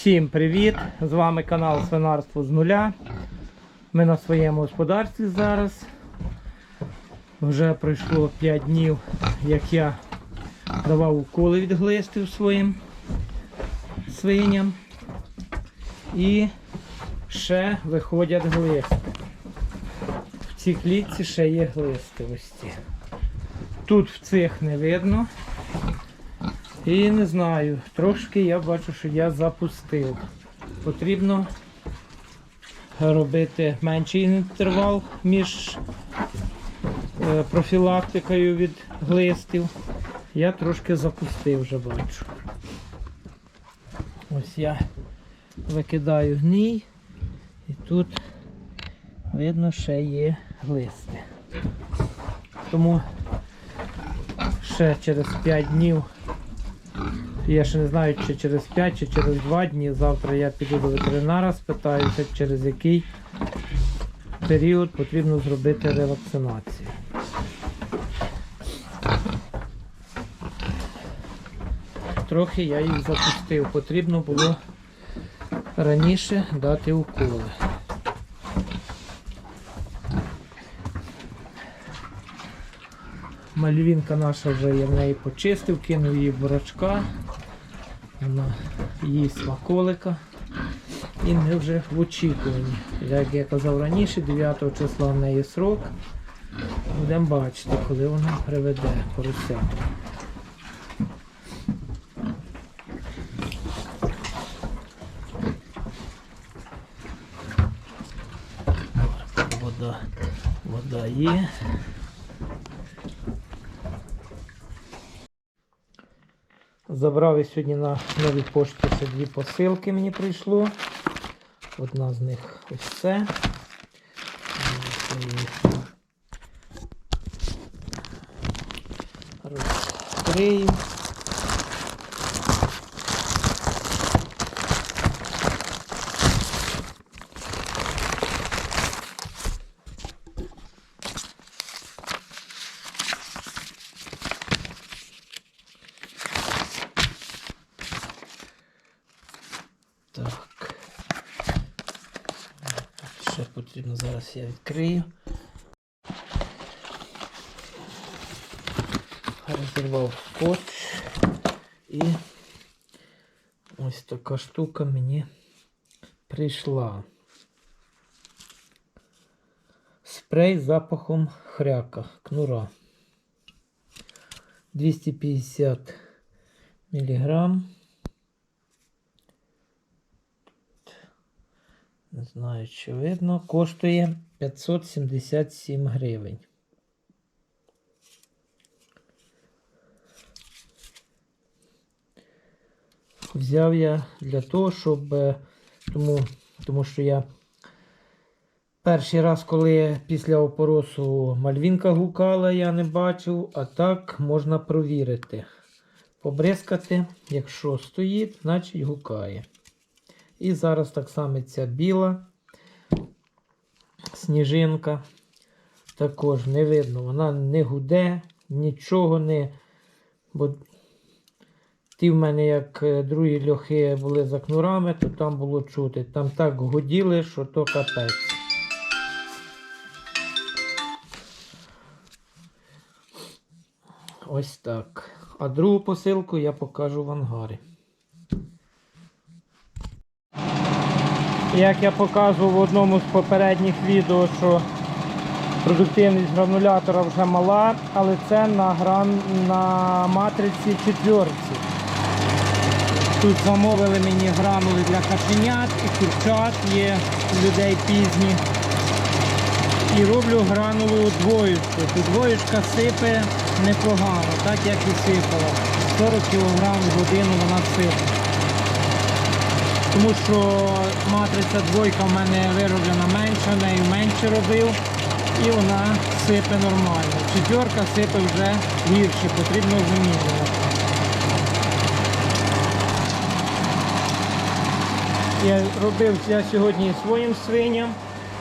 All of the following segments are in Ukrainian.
Всім привіт! З вами канал Свинарство з нуля. Ми на своєму господарстві зараз. Вже пройшло 5 днів, як я давав уколи від глистів своїм свиням. І ще виходять глисти. В цій клітці ще є глисти. Ось ці. Тут в цих не видно. І не знаю, трошки я бачу, що я запустив. Потрібно робити менший інтервал між е, профілактикою від глистів. Я трошки запустив вже бачу. Ось я викидаю гній і тут видно ще є глисти. Тому ще через 5 днів я ще не знаю, чи через 5, чи через 2 дні. Завтра я піду до ветеринара, спитаюся, через який період потрібно зробити ревакцинацію. Трохи я їх запустив. Потрібно було раніше дати уколи. Мальвінка наша вже я в неї почистив, кинув її в бурачка. Вона їсть смаколика. І ми вже в очікуванні. Як я казав раніше, 9 числа в неї срок. Будемо бачити, коли вона приведе поросятку. Вода, вода є. Забрав я сьогодні на новій пошті це дві посилки мені прийшло. Одна з них ось це. Ось Так. Ще потрібно зараз я відкрию. Розірвав скотч і ось така штука мені прийшла. Спрей з запахом хряка, кнура. 250 міліграм. Не знаю, чи видно. Коштує 577 гривень. Взяв я для того, щоб. е, Тому, тому що я перший раз, коли після опоросу мальвінка гукала, я не бачив, а так можна провірити. Побризкати, якщо стоїть, значить гукає. І зараз так само ця біла сніжинка. Також не видно, вона не гуде, нічого не. Бо ті в мене, як е, другі льохи були за кнурами, то там було чути. Там так гуділи, що то капець. Ось так. А другу посилку я покажу в ангарі. Як я показував в одному з попередніх відео, що продуктивність гранулятора вже мала, але це на, гран... на матриці четверці. Тут замовили мені гранули для каченят і курчат, є у людей пізні. І роблю гранулу двоєчку. Тут двоєчка сипе непогано, так як і сипала. 40 кг в годину вона сипе. Тому що матриця двойка в мене вироблена менша, нею менше робив і вона сипе нормально. Четверка сипе вже гірше, потрібно замінювати. Я робив я сьогодні своїм свиням.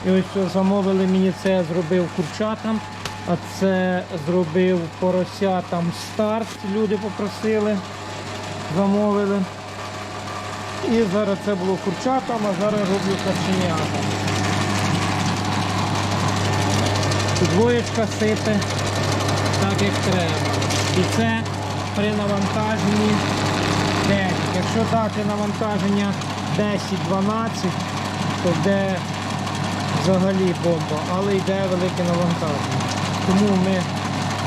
І ось що замовили мені це, зробив курчатам, а це зробив поросятам старт. Люди попросили, замовили. І зараз це було курчатам, а зараз роблю каченятам. Двоєчка сипе так як треба. І це при навантаженні 9. Якщо дати навантаження 10-12, то йде взагалі бомба, але йде велике навантаження. Тому ми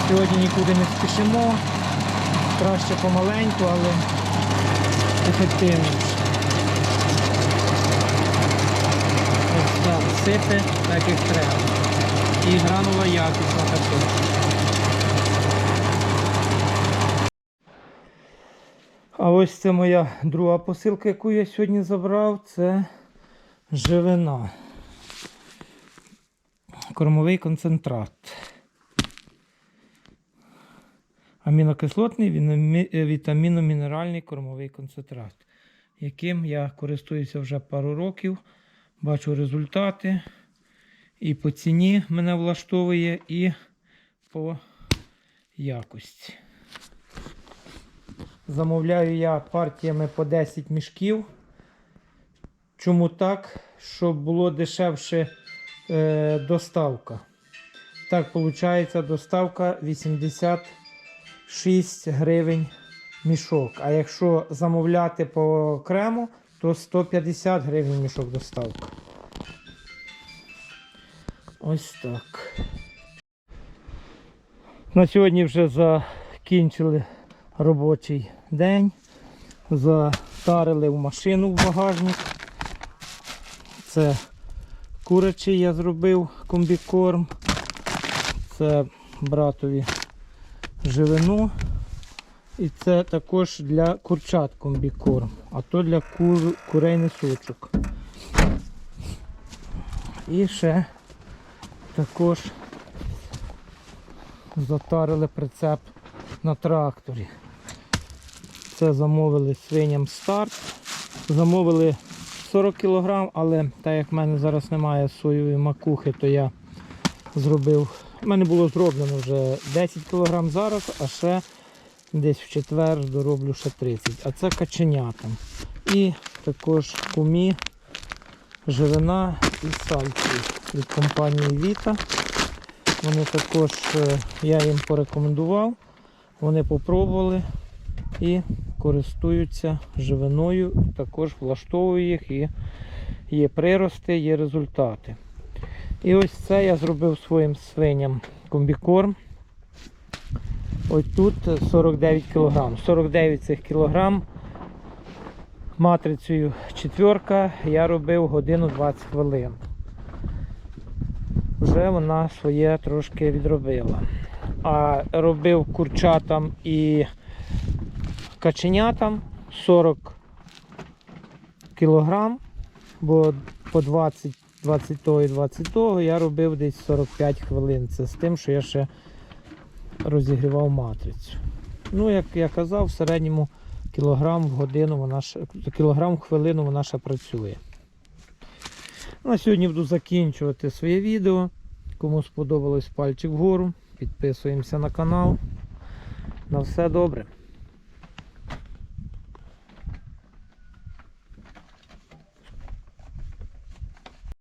сьогодні нікуди не спішимо. Краще помаленьку, але ефективніше. Ось так, як треба. І гранула якісна також. А ось це моя друга посилка, яку я сьогодні забрав, це живина. Кормовий концентрат. Амінокислотний віномі- вітамінно-мінеральний кормовий концентрат, яким я користуюся вже пару років, бачу результати. І по ціні мене влаштовує, і по якості. Замовляю я партіями по 10 мішків. Чому так? Щоб було дешевше е, доставка. Так, виходить, доставка 86 гривень мішок. А якщо замовляти по окремо, то 150 гривень мішок доставка. Ось так. На сьогодні вже закінчили робочий день. Затарили в машину в багажник. Це курячий я зробив комбікорм. Це братові живину. І це також для курчат комбікорм, а то для кур, курей несучок. І ще також затарили прицеп на тракторі. Це замовили свиням старт. Замовили 40 кг, але так як в мене зараз немає соєвої макухи, то я зробив. У мене було зроблено вже 10 кг зараз, а ще десь в четвер дороблю ще 30. А це каченятам. І також кумі, живина і сальці від компанії Vita. Вони також, е, я їм порекомендував, вони попробували і користуються живиною, також влаштовую їх і є прирости, є результати. І ось це я зробив своїм свиням комбікорм. Ось тут 49 кг. 49 цих кілограм матрицею четверка я робив годину 20 хвилин. Вже вона своє трошки відробила. А робив курчатам і каченятам 40 кілограм, бо по 20, 20 того і 20 того я робив десь 45 хвилин. Це з тим, що я ще розігрівав матрицю. Ну, як я казав, в середньому кілограм в годину вона кілограм в хвилину вона ще працює. На сьогодні буду закінчувати своє відео. Кому сподобалось пальчик вгору, підписуємося на канал. На все добре.